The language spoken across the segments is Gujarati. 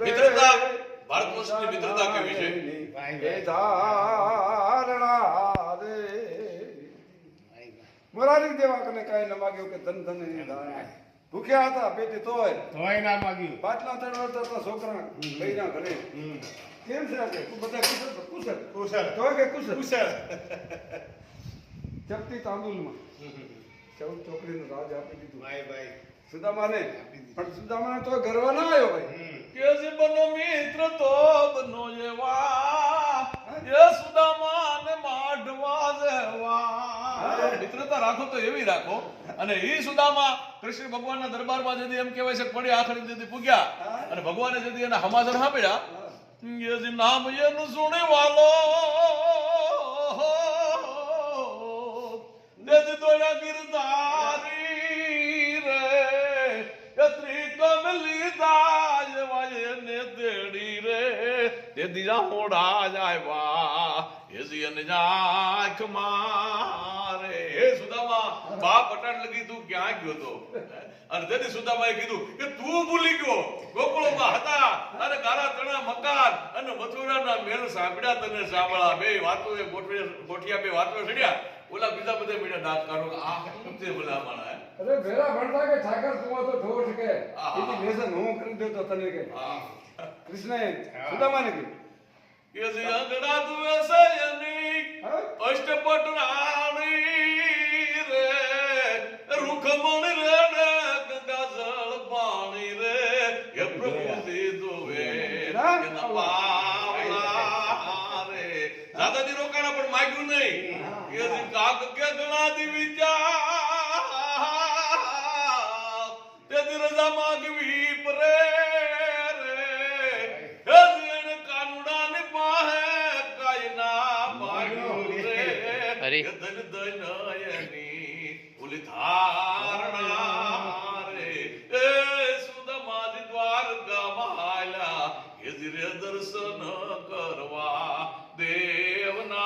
મિત્રતા, ભારત વર્ષની મિત્રતા કેવી છે? ધારણા રે મોરારી દેવા કને કાંઈ ન માગ્યું કે ધન ધનની ધારણા. ભૂખ્યા હતા પેટે તોય. તોય ના માગ્યું. પાટલા ચડવા હતા છોકરા લઈના ઘરે. કેમ છે તું બધા કુશળ કુશળ. કુશળ. તોય કે કુશળ? કુશળ. ચપટી તાંદુલમાં. ચૌદ ચોકડીનું રાજ આપી દીધું. ભાઈ ભાઈ. સુદામાને. પણ સુદામાને તો ગર્વ ના આવ્યો ભાઈ. હમ. કે જે બનો મિત્ર તો બનો એવા એ સુદામા ને માઢવા જેવા મિત્રતા રાખો તો એવી રાખો. અને ઈ સુદામા કૃષ્ણ ભગવાનના દરબારમાં જદી એમ કહેવાય છે કે પડી આખરી જદી પૂગ્યા. અને ભગવાને જદી એના સમાચાર સાંભળ્યા. એ નામ એનું સુણે વાલો. તેડી રે તે દીજા હોડા જાયવા એ જીયન જાખ મારે. હે સુદામા બા પટાણ લગી તું ક્યાં ગયો તો? અને તેથી સુદામાએ કીધું કે તું ભૂલી ગયો. ગોકુળમાં હતા અને તણા મકાન અને મથુરાના મેલ સાંભળ્યા તને સાંભળા. બે વાતો એ ગોઠિયા બે વાતો સડ્યા ઓલા બીજા બધા મીઠા દાંત કાઢો. આ શું છે ભલા માણા અરે ભેરા ભણતા કે ઠાકર તું તો ઠોઠ કે. એની વ્યસન હું કરી દેતો તને કે. કૃષ્ણએ સુદામાને કે કે જે અંગડા દાદાજી રોકાણા પણ માગ્યું નહીં કાક કે ગણા દી વિચાર તે દી રજા માગવી પરે ધન ધનયની ઓલી ધારણા. આલ્યા એ ધીરે દર્શન કરવા દેવના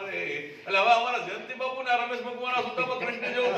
રે એટલે હવે અમારા જયંતિ બાપુ ને રમેશ ભગવાન ના કૃષ્ણ જેવું